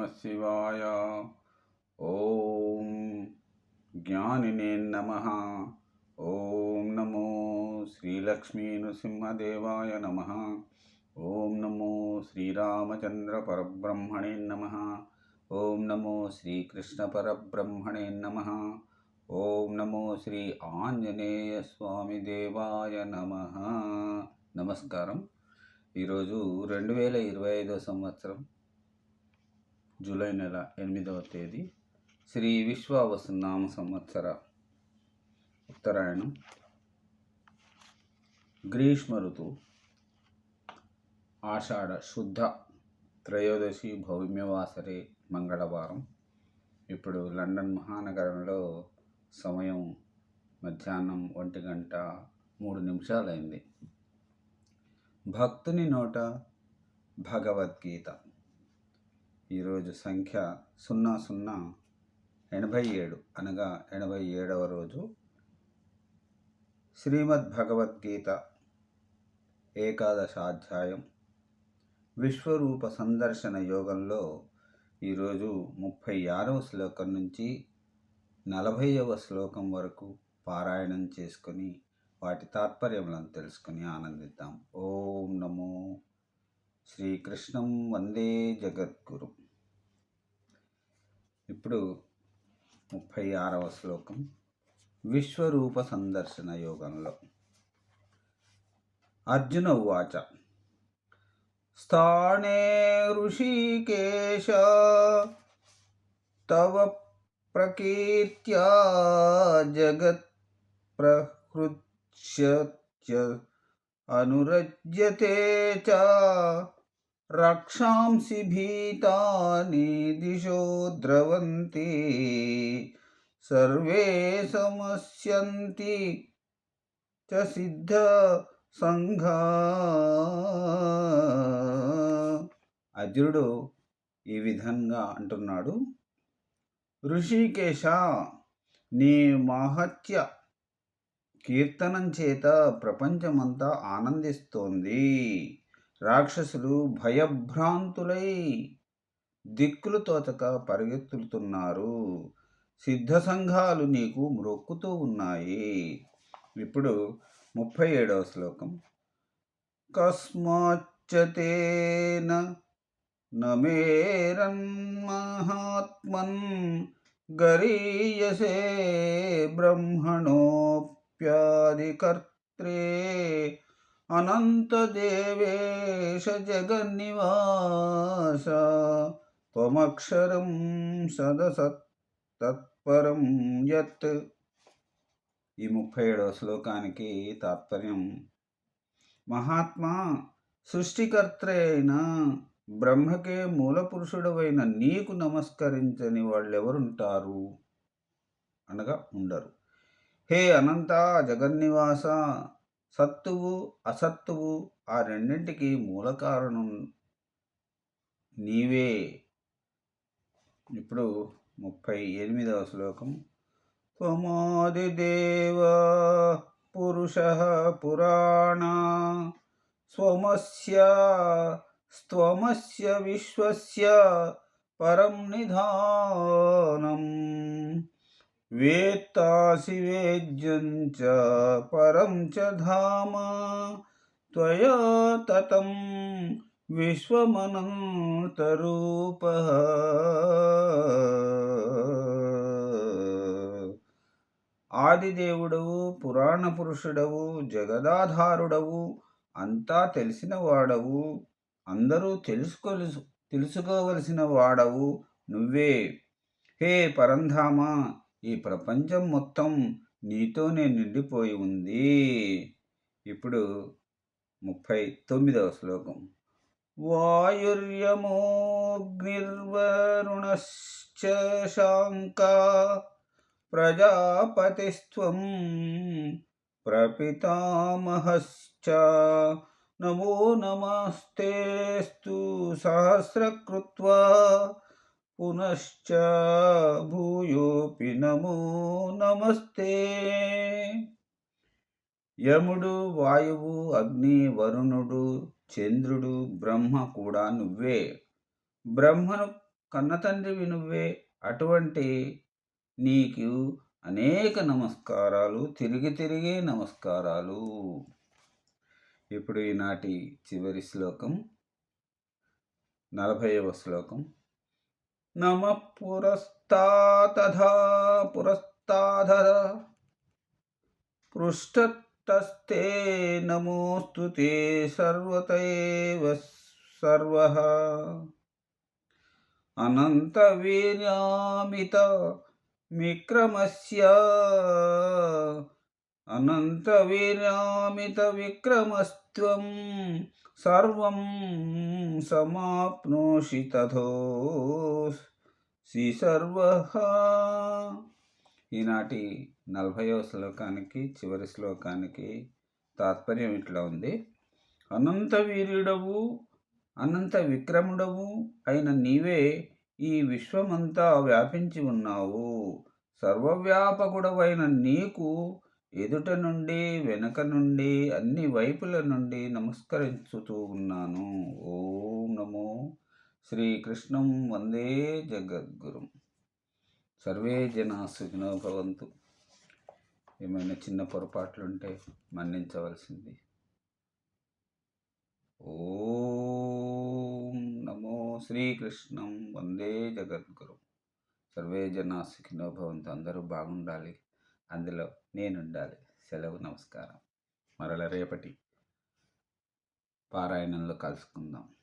నమ శివాయ ఓం జ్ఞానినే నమ ఓం నమో శ్రీలక్ష్మీ నృసింహదేవాయ నమ ఓం నమో శ్రీరామచంద్ర పరబ్రహ్మణే నమ ఓం నమో శ్రీకృష్ణ పరబ్రహ్మణే నమ ఓం నమో శ్రీ ఆంజనేయ స్వామి దేవాయ నమ నమస్కారం ఈరోజు రెండు వేల ఇరవై ఐదో సంవత్సరం జూలై నెల ఎనిమిదవ తేదీ శ్రీ విశ్వావసునామ సంవత్సర ఉత్తరాయణం. గ్రీష్మ ఋతువు ఆషాఢ శుద్ధ త్రయోదశి భౌమ్యవాసరే మంగళవారం. ఇప్పుడు లండన్ మహానగరంలో సమయం మధ్యాహ్నం ఒంటి గంట మూడు నిమిషాలైంది. భక్తుని నోట భగవద్గీత. ఈరోజు సంఖ్య సున్నా సున్నా ఎనభై ఏడు అనగా ఎనభై ఏడవ రోజు. శ్రీమద్ భగవద్గీత ఏకాదశాధ్యాయం విశ్వరూప సందర్శన యోగంలో ఈరోజు ముప్పై ఆరవ శ్లోకం నుంచి నలభైవ శ్లోకం వరకు పారాయణం చేసుకొని వాటి తాత్పర్యములను తెలుసుకుని ఆనందిద్దాం. ఓం నమో శ్రీకృష్ణం వందే జగద్గురు. ఇప్పుడు ముప్పై ఆరవ శ్లోకం. విశ్వరూప సందర్శన యోగంలో. అర్జున ఉవాచ స్థానే ఋషికేశ తవ ప్రకీర్త్యా జగత్ ప్రహృత్య అనురజ్యతే చ రక్షాంసి భీతాని దిశో ద్రవంతి సర్వే సమస్యంతి చ సిద్ధ సంఘా అర్జునుడు ఈ విధంగా అంటున్నాడు ఋషికేశ నీ మహత్య కీర్తనం చేత ప్రపంచమంతా ఆనందిస్తోంది. రాక్షసులు భయభ్రాంతులై దిక్కులు తోచక పరిగెత్తుతున్నారు. సిద్ధ సంఘాలు నీకు మ్రొక్కుతూ ఉన్నాయి. ఇప్పుడు ముప్పై ఏడవ శ్లోకం. కస్మాచ్చతేన నమేరన్మహాత్మన్ గరీయసే బ్రహ్మణోప్యాదికర్త్రే అనంతదేవేశ జగన్నివాస త్వమక్షరం సదసత్ తత్పరం యత్ ఈ ముప్పై ఏడవ శ్లోకానికి తాత్పర్యం మహాత్మా సృష్టికర్త అయిన బ్రహ్మకే మూల పురుషుడవైన నీకు నమస్కరించని వాళ్ళెవరుంటారు? అనగా ఉండరు. హే అనంత జగన్నివాస సత్తువు అసత్తువు ఆ రెండింటికి మూల కారణం నీవే. ఇప్పుడు ముప్పై ఎనిమిదవ శ్లోకం. త్వమాదిదేవ పురుష పురాణ స్వమస్య స్వమస్య విశ్వస్య పరం నిధానం. వేత్తాసి వేద్యం చ పరం చ ధామ త్వయా తతం విశ్వమనంతరూప ఆదిదేవుడవు పురాణ పురుషుడవు జగదాధారుడవు అంతా తెలిసిన వాడవు. అందరూ తెలుసుకోవలసి తెలుసుకోవలసిన వాడవు నువ్వే. హే పరంధామ! ఈ ప్రపంచం మొత్తం నీతోనే నిండిపోయి ఉంది. ఇప్పుడు ముప్పై తొమ్మిదవ శ్లోకం. వాయుర్యమోగ్నిర్వరుణశ్చ శాంక ప్రజాపతిస్త్వం ప్రపితామహశ్చ నమో నమస్తేస్తు సహస్రకృత్వా పునశ్చ భూయోపి నమో నమస్తే యముడు వాయువు అగ్ని వరుణుడు చంద్రుడు బ్రహ్మ కూడా నువ్వే. బ్రహ్మను కన్నతండ్రివి నువ్వే. అటువంటి నీకు అనేక నమస్కారాలు తిరిగి తిరిగి నమస్కారాలు. ఇప్పుడు ఈనాటి చివరి శ్లోకం నలభైవ శ్లోకం. नम पुरस्तातथ पृष्ठतस्ते नमोस्तु ते सर्वत एव सर्वः अनन्तवीर्यामितविक्रमस्य अनन्तवीर्यामितविक्रमस्य విక్రమస్త్వం సర్వం సమాప్నోషి తథోసి సర్వ ఈనాటి నలభైవ శ్లోకానికి చివరి శ్లోకానికి తాత్పర్యం ఇట్లా ఉంది. అనంత వీర్యుడవు అనంత విక్రముడవు అయిన నీవే ఈ విశ్వమంతా వ్యాపించి ఉన్నావు. సర్వవ్యాపకుడవైన నీకు ఎదుట నుండి వెనక నుండి అన్ని వైపుల నుండి నమస్కరించుతూ ఉన్నాను. ఓం నమో శ్రీకృష్ణం వందే జగద్గురు. సర్వే జన సుఖినో భవంతు. ఏమైనా చిన్న పొరపాట్లుంటే మన్నించవలసింది. ఓం నమో శ్రీకృష్ణం వందే జగద్గురు. సర్వే జన సుఖినో భవంతు. అందరూ బాగుండాలి. అందులో నేనుండాలి. సెలవు నమస్కారం. మరల రేపటి పారాయణంలో కలుసుకుందాం.